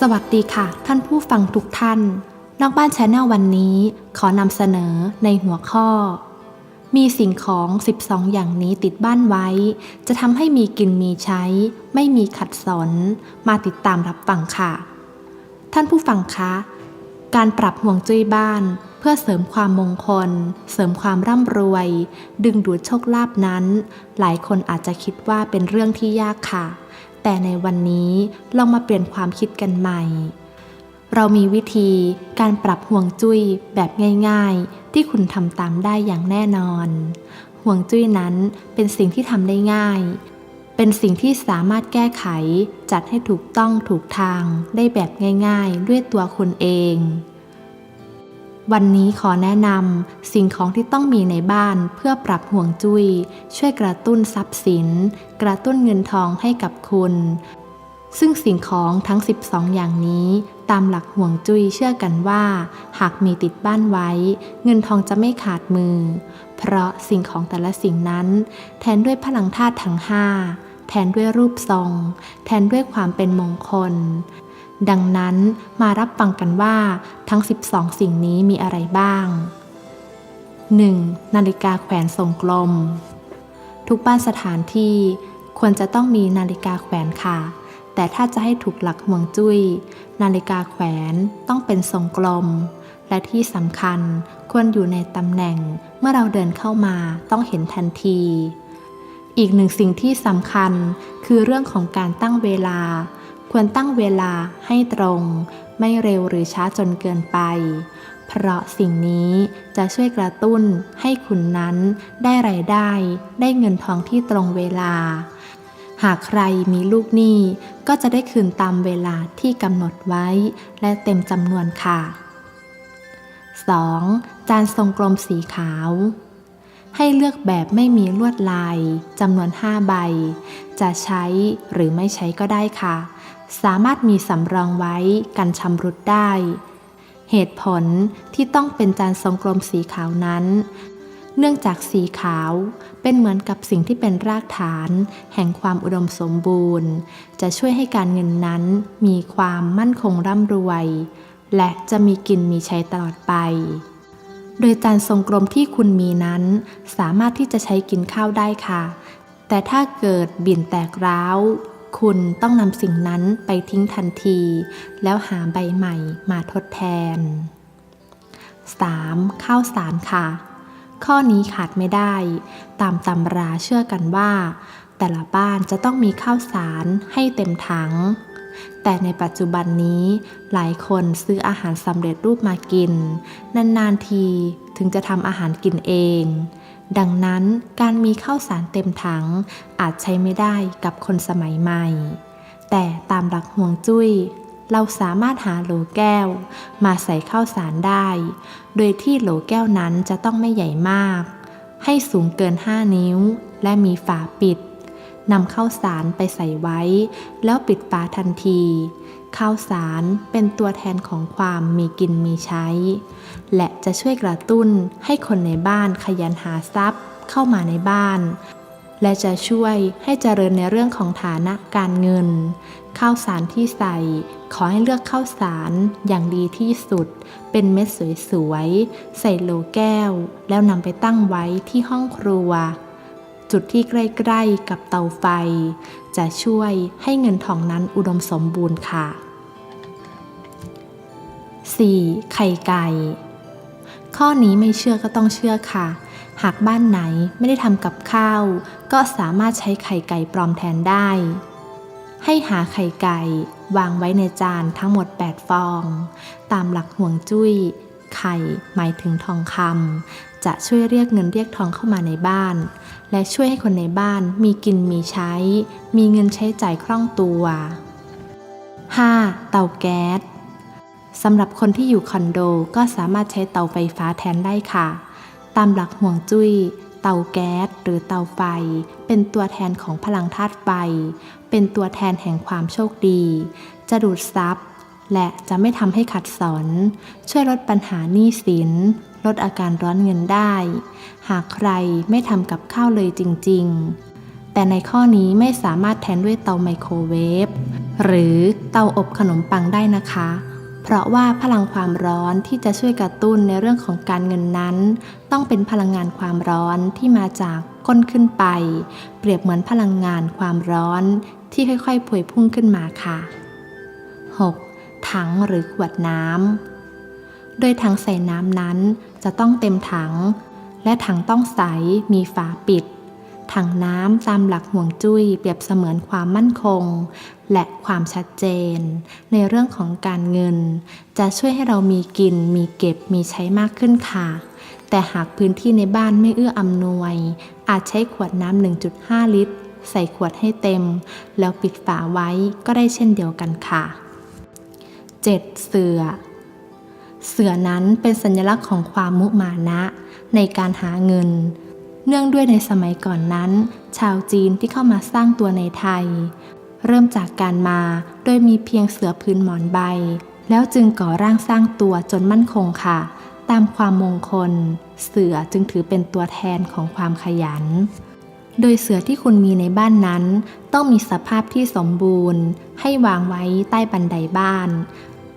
สวัสดีค่ะ ท่านผู้ฟังทุกท่าน นอกบ้านชาแนลวันนี้ ขอนำเสนอในหัวข้อ มีสิ่งของ 12 อย่างนี้ติดบ้านไว้ จะทำให้มีกินมีใช้ ไม่มีขัดสน มาติดตามรับฟังค่ะ ท่านผู้ฟังคะ การปรับห่วงจุ้ยบ้านเพื่อเสริมความมงคล เสริมความร่ำรวย ดึงดูดโชคลาภนั้น หลายคนอาจจะคิดว่าเป็นเรื่องที่ยากค่ะ แต่ในวันนี้ลองมาเปลี่ยนความคิดกันใหม่ เรามีวิธีการปรับห่วงจุ้ยแบบง่าย ๆ ที่คุณทำตามได้อย่างแน่นอน ห่วงจุ้ยนั้นเป็นสิ่งที่ทำได้ง่าย เป็นสิ่งที่สามารถแก้ไขจัดให้ถูกต้องถูกทางได้แบบง่าย ๆ ด้วยตัวคุณเอง วันนี้ขอแนะนำสิ่งของที่ต้องมีในบ้านเพื่อปรับห่วงจุย้ย ช่วยกระตุ้นทรัพย์สิน กระตุ้นเงินทองให้กับคุณ ซึ่งสิ่งของทั้ง 12 อย่างนี้ตามหลักห่วงจุ้ยเชื่อกันว่า หากมีติดบ้านไว้ เงินทองจะไม่ขาดมือ เพราะสิ่งของแต่ละสิ่งนั้น แทนด้วยพลังธาตุทั้งห้าแทนด้วยรูปทรง แทนด้วยความเป็นมงคล ดังนั้นมารับฟังกันว่าทั้ง 12 สิ่งนี้มีอะไรบ้าง 1. นาฬิกาแขวนทรงกลม ทุกบ้านสถานที่ควรจะต้องมีนาฬิกาแขวนค่ะ แต่ถ้าจะให้ถูกหลักห่วงจุ้ย นาฬิกาแขวนต้องเป็นทรงกลม และที่สำคัญควรอยู่ในตำแหน่งเมื่อเราเดินเข้ามาต้องเห็นทันที อีกหนึ่งสิ่งที่สำคัญคือเรื่องของการตั้งเวลา ควรตั้งเวลาให้ตรง ไม่เร็วหรือช้าจนเกินไป เพราะสิ่งนี้จะช่วยกระตุ้นให้คุณนั้นได้ไรายได้ ได้เงินทองที่ตรงเวลา หากใครมีลูกหนี้ก็จะได้คืนตามเวลาที่กำหนดไว้ และเต็มจำนวนค่ะ 2. จานทรงกลมสีขาวให้เลือกแบบไม่มีลวดลายจำนวน 5 ใบ จะใช้หรือไม่ใช้ก็ได้ค่ะ สามารถมีสำรองไว้กันชำรุดได้ เหตุผลที่ต้องเป็นจานทรงกลมสีขาวนั้น เนื่องจากสีขาวเป็นเหมือนกับสิ่งที่เป็นรากฐาน แห่งความอุดมสมบูรณ์ จะช่วยให้การเงินนั้นมีความมั่นคงร่ำรวย และจะมีกินมีใช้ตลอดไปโดยจานทรงกลมที่คุณมีนั้น สามารถที่จะใช้กินข้าวได้ค่ะ แต่ถ้าเกิดบิ่นแตกร้าว คุณต้องนำสิ่งนั้นไปทิ้งทันที แล้วหาใบใหม่มาทดแทน 3. ข้าวสารค่ะ ข้อนี้ขาดไม่ได้ ตามตำราเชื่อกันว่า แต่ละบ้านจะต้องมีข้าวสารให้เต็มถัง แต่ในปัจจุบันนี้หลายคนซื้ออาหารสำเร็จรูปมากิน นานๆทีถึงจะทำอาหารกินเอง ดังนั้นการมีข้าวสารเต็มถังอาจใช้ไม่ได้กับคนสมัยใหม่ แต่ตามหลักห่วงจุ้ย เราสามารถหาโหลแก้ว มาใส่ข้าวสารได้ โดยที่โหลแก้วนั้นจะต้องไม่ใหญ่มาก ให้สูงเกิน 5 นิ้ว และมีฝาปิดนำข้าวสารไปใส่ไว้ แล้วปิดฝาทันที ข้าวสารเป็นตัวแทนของความมีกินมีใช้ และจะช่วยกระตุ้นให้คนในบ้านขยันหาทรัพย์เข้ามาในบ้าน และจะช่วยให้เจริญในเรื่องของฐานะการเงิน ข้าวสารที่ใส่ ขอให้เลือกข้าวสารอย่างดีที่สุด เป็นเม็ดสวยๆ ใส่โหลแก้ว แล้วนำไปตั้งไว้ที่ห้องครัวจุดที่ใกล้ ๆ กับเตาไฟ จะช่วยให้เงินทองนั้นอุดมสมบูรณ์ค่ะ 4. ไข่ไก่ ข้อนี้ไม่เชื่อก็ต้องเชื่อค่ะ หากบ้านไหนไม่ได้ทำกับข้าว ก็สามารถใช้ไข่ไก่ปลอมแทนได้ ให้หาไข่ไก่ วางไว้ในจานทั้งหมด 8 ฟอง ตามหลักห่วงจุ้ย ไข่หมายถึงทองคำจะช่วยเรียกเงินเรียกทองเข้ามาในบ้าน และช่วยให้คนในบ้านมีกินมีใช้ มีเงินใช้จ่ายคล่องตัว 5. เตาแก๊ส สำหรับคนที่อยู่คอนโดก็สามารถใช้เตาไฟฟ้าแทนได้ค่ะ ตามหลักห่วงจุย้ย เตาแก๊สหรือเตาไฟ เป็นตัวแทนของพลังธาตุไฟ เป็นตัวแทนแห่งความโชคดี จะดูดซับและจะไม่ทำให้ขัดสน ช่วยลดปัญหาหนี้สิน ลดอาการร้อนเงินได้ หากใครไม่ทำกับข้าวเลยจริง ๆ แต่ในข้อนี้ไม่สามารถแทนด้วยเตาไมโครเวฟหรือเตาอบขนมปังได้นะคะ เพราะว่าพลังความร้อนที่จะช่วยกระตุ้นในเรื่องของการเงินนั้น ต้องเป็นพลังงานความร้อนที่มาจากก้นขึ้นไป เปรียบเหมือนพลังงานความร้อนที่ค่อยๆพวยพุ่งขึ้นมาค่ะ 6. ถังหรือขวดน้ำโดยถังใส่น้ำนั้นจะต้องเต็มถัง และถังต้องใสมีฝาปิด ถังน้ำตามหลักห่วงจุ้ยเปรียบเสมือนความมั่นคง และความชัดเจน ในเรื่องของการเงิน จะช่วยให้เรามีกิน มีเก็บมีใช้มากขึ้นค่ะ แต่หากพื้นที่ในบ้านไม่เอื้ออำนวย อาจใช้ขวดน้ำ 1.5 ลิตร ใส่ขวดให้เต็ม แล้วปิดฝาไว้ก็ได้เช่นเดียวกันค่ะ 7. เสือเสือนั้นเป็นสัญลักษณ์ของความมุมานะ ในการหาเงิน เนื่องด้วยในสมัยก่อนนั้น ชาวจีนที่เข้ามาสร้างตัวในไทย เริ่มจากการมาโดยมีเพียงเสือพื้นหมอนใบ แล้วจึงก่อร่างสร้างตัวจนมั่นคงค่ะ ตามความมงคล เสือจึงถือเป็นตัวแทนของความขยัน โดยเสือที่คุณมีในบ้านนั้น ต้องมีสภาพที่สมบูรณ์ ให้วางไว้ใต้บันไดบ้าน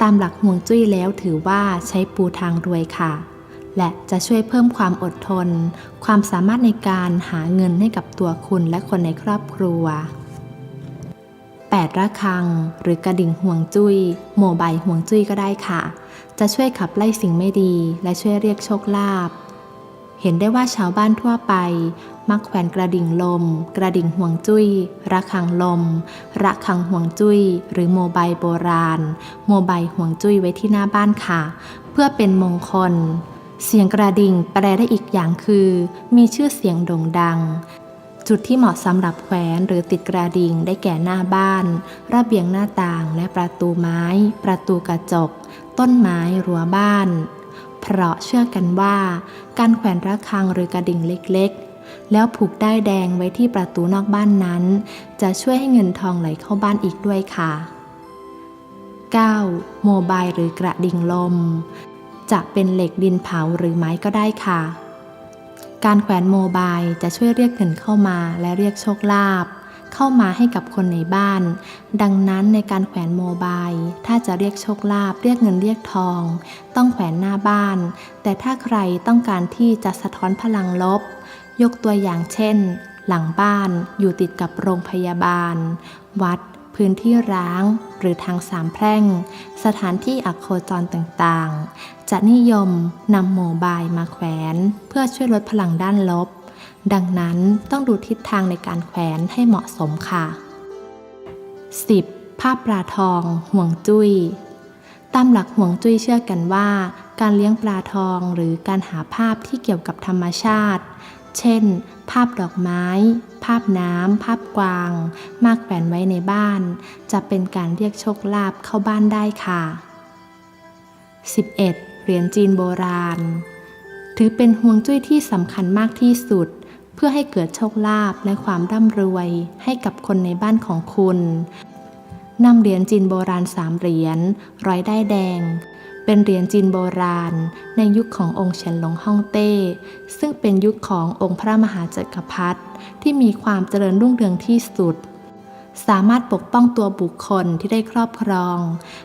ตามหลักห่วงจุ้ยแล้วถือว่าใช้ปูทางรวยค่ะ และจะช่วยเพิ่มความอดทน ความสามารถในการหาเงินให้กับตัวคุณและคนในครอบครัว 8 ระฆัง หรือกระดิ่งห่วงจุย้ยโมบายห่วงจุ้ยก็ได้ค่ะ จะช่วยขับไล่สิ่งไม่ดี และช่วยเรียกโชคลาภเห็นได้ว่าชาวบ้านทั่วไปมักแขวนกระดิ่งลม กระดิ่งห่วงจุย้ย ระฆังลม ระฆังห่วงจุย้ย หรือโมบายโบราณ โมบายห่วงจุ้ยไว้ที่หน้าบ้านค่ะ เพื่อเป็นมงคล เสียงกระดิ่งแปลได้อีกอย่างคือ มีชื่อเสียงโด่งดัง จุดที่เหมาะสำหรับแขวนหรือติดกระดิ่งได้แก่หน้าบ้าน ระเบียงหน้าต่างและประตูไม้ ประตูกระจก ต้นไม้รั้วบ้าน เพราะเชื่อกันว่า การแขวนระฆังหรือกระดิ่งเล็กๆ แล้วผูกได้ายแดงไว้ที่ประตูนอกบ้านนั้น จะช่วยให้เงินทองไหลเข้าบ้านอีกด้วยค่ะ 9. โมบายหรือกระดิ่งลม จะเป็นเหล็กดินเผาหรือไม้ก็ได้ค่ะ การแขวนโมบายจะช่วยเรียกเงินเข้ามาและเรียกโชคลาภเข้ามาให้กับคนในบ้าน ดังนั้นในการแขวนโมบายถ้าจะเรียกโชคลาภเรียกเงินเรียกทอง ต้องแขวนหน้าบ้าน แต่ถ้าใครต้องการที่จะสะท้อนพลังลบ ยกตัวอย่างเช่น หลังบ้านอยู่ติดกับโรงพยาบาล วัด พื้นที่ร้าง หรือทางสามแพร่ง สถานที่อักโคจรต่างๆ จะนิยมนำโมบายมาแขวน เพื่อช่วยลดพลังด้านลบ ดังนั้นต้องดูทิศทางในการแขวนให้เหมาะสมค่ะ 10. ภาพปลาทองห่วงจุย้ยตามหลักห่วงจุ้ยเชื่อกันว่า การเลี้ยงปลาทองหรือการหาภาพที่เกี่ยวกับธรรมชาติ เช่น ภาพดอกไม้ ภาพน้ำ ภาพกวาง มากแขวนไว้ในบ้าน จะเป็นการเรียกโชคลาภเข้าบ้านได้ค่ะ 11. เหรียญจีนโบราณ ถือเป็นห่วงจุ้ยที่สำคัญมากที่สุด เพื่อให้เกิดโชคลาภและความร่ำรวยให้กับคนในบ้านของคุณนำเหรียญจีนโบราณสามเหรียญร้อยได้แดง เป็นเหรียญจีนโบราณ ในยุคขององค์เฉินหลงฮ่องเต้ ซึ่งเป็นยุคขององค์พระมหาจักรพรรดิที่มีความเจริญรุ่งเรืองที่สุด สามารถปกป้องตัวบุคคลที่ได้ครอบครอง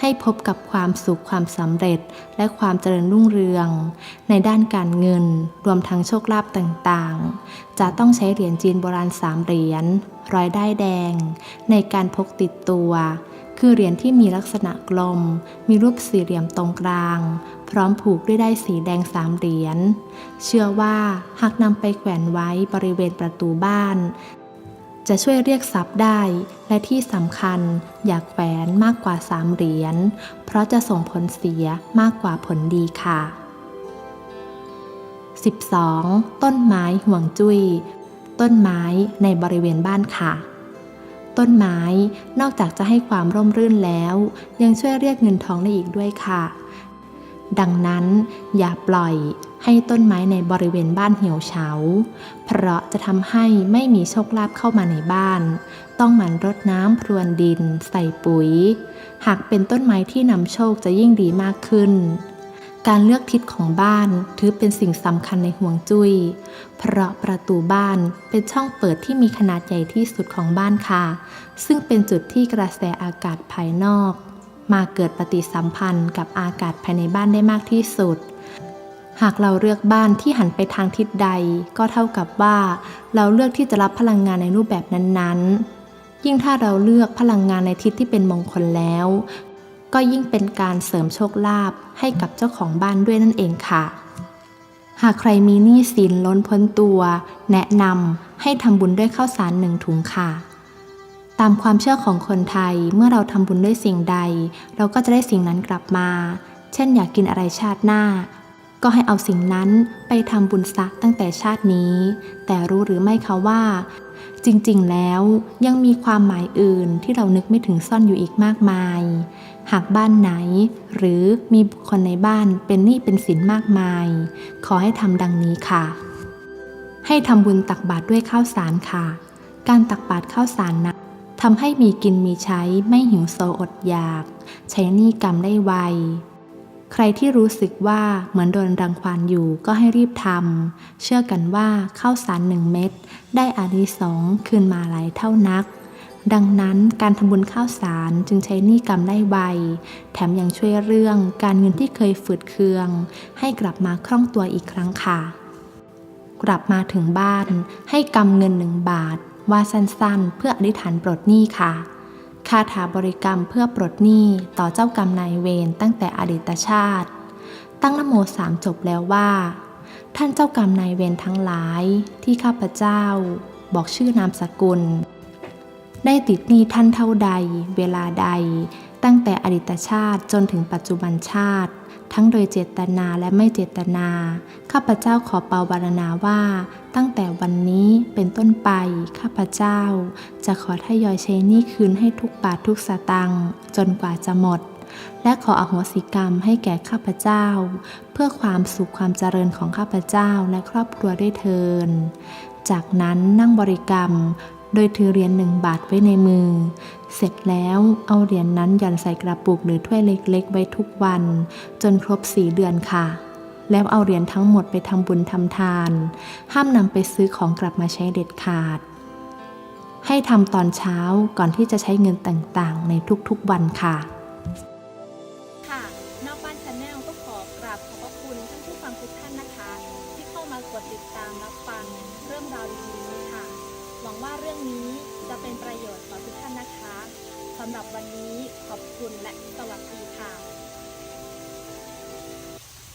ให้พบกับความสุขความสำเร็จ และความเจริญรุ่งเรือง ในด้านการเงิน รวมทั้งโชคลาภต่างๆ จะต้องใช้เหรียญจีนโบราณสามเหรียญร้อยได้แดง ในการพกติดตัว คือเหรียญที่มีลักษณะกลม มีรูปสี่เหลี่ยมตรงกลาง พร้อมผูกด้วยได้สีแดงสามเหรียญเชื่อว่าหากนำไปแขวนไว้บริเวณประตูบ้าน จะช่วยเรียกทรัพย์ได้ และที่สำคัญอย่าแขวนมากกว่าสามเหรียญ เพราะจะส่งผลเสียมากกว่าผลดีค่ะ 12. ต้นไม้ห่วงจุย้ย ต้นไม้ในบริเวณบ้านค่ะ ต้นไม้นอกจากจะให้ความร่มรื่นแล้ว ยังช่วยเรียกเงินทองได้อีกด้วยค่ะ ดังนั้นอย่าปล่อย ให้ต้นไม้ในบริเวณบ้านเหี่ยวเฉา เพราะจะทำให้ไม่มีโชคลาภเข้ามาในบ้าน ต้องหมั่นรดน้ำพรวนดิน ใส่ปุ๋ย หากเป็นต้นไม้ที่นำโชคจะยิ่งดีมากขึ้น การเลือกทิศของบ้านถือเป็นสิ่งสำคัญในห่วงจุย้ย เพราะประตูบ้านเป็นช่องเปิดที่มีขนาดใหญ่ที่สุดของบ้านค่ะ ซึ่งเป็นจุดที่กระแสอากาศภายนอก มาเกิดปฏิสัมพันธ์กับอากาศภายในบ้านได้มากที่สุด หากเราเลือกบ้านที่หันไปทางทิศใด ก็เท่ากับว่า เราเลือกที่จะรับพลังงานในรูปแบบนั้นๆ ยิ่งถ้าเราเลือกพลังงานในทิศที่เป็นมงคลแล้ว ก็ยิ่งเป็นการเสริมโชคลาภให้กับเจ้าของบ้านด้วยนั่นเองค่ะ หากใครมีหนี้สินล้นพ้นตัว แนะนำให้ทำบุญด้วยข้าวสารหนึ่งถุงค่ะตามความเชื่อของคนไทยเมื่อเราทำบุญด้วยสิ่งใด เราก็จะได้สิ่งนั้นกลับมา เช่นอยากกินอะไรชาติหน้า ก็ให้เอาสิ่งนั้นไปทำบุญซักตั้งแต่ชาตินี้ แต่รู้หรือไม่คะว่า จริงๆ แล้วยังมีความหมายอื่นที่เรานึกไม่ถึงซ่อนอยู่อีกมากมาย หากบ้านไหน หรือมีบุคคลในบ้านเป็นหนี้เป็นสินมากมาย ขอให้ทำดังนี้ค่ะ ให้ทำบุญตักบาตรด้วยข้าวสารค่ะ การตักบาตรข้าวสารนะทำให้มีกินมีใช้ไม่หิวโซอดอยาก ใช้หนี้กรรมได้ไว ใครที่รู้สึกว่าเหมือนโดนรังควานอยู่ก็ให้รีบทำ เชื่อกันว่าข้าวสารหนึ่งเม็ดได้อานิสงส์คืนมาหลายเท่านัก ดังนั้นการทำบุญข้าวสารจึงใช้นี้กรรมได้ไว แถมยังช่วยเรื่องการเงินที่เคยฝืดเคือง ให้กลับมาคล่องตัวอีกครั้งค่ะ กลับมาถึงบ้านให้กำเงินหนึ่งบาท ว่าสั้นๆ เพื่ออธิษฐานปลดหนี้ค่ะ คาถาบริกรรมเพื่อปลดหนี้ต่อเจ้ากรรมนายเวรตั้งแต่อดีตชาติ ตั้งนโมสามจบแล้วว่า ท่านเจ้ากรรมนายเวรทั้งหลายที่ข้าพเจ้า บอกชื่อนามสกุล ได้ติดหนี้ท่านเท่าใด เวลาใด ตั้งแต่อดีตชาติจนถึงปัจจุบันชาติ ทั้งโดยเจตนาและไม่เจตนา ข้าพเจ้าขอเปาวารณาว่า ตั้งแต่วันนี้เป็นต้นไป ข้าพเจ้า จะขอทยอยใช้หนี้คืนให้ทุกบาททุกสตางค์จนกว่าจะหมด และขออโหสิกรรมให้แก่ข้าพเจ้า เพื่อความสุขความเจริญของข้าพเจ้าและครอบครัวด้วยเทินจากนั้นนั่งบริกรรม โดยถือเหรียญหนึ่งบาทไว้ในมือ เสร็จแล้วเอาเหรียญนนั้นหย่อนใส่กระปุกหรือถ้วยเล็กๆ ไว้ทุกวัน จนครบสี่เดือนค่ะ แล้วเอาเหรียญทั้งหมดไปทำบุญทำทาน ห้ามนำไปซื้อของกลับมาใช้เด็ดขาด ให้ทำตอนเช้าก่อนที่จะใช้เงินต่างๆ ในทุกๆวันค่ะค่ะ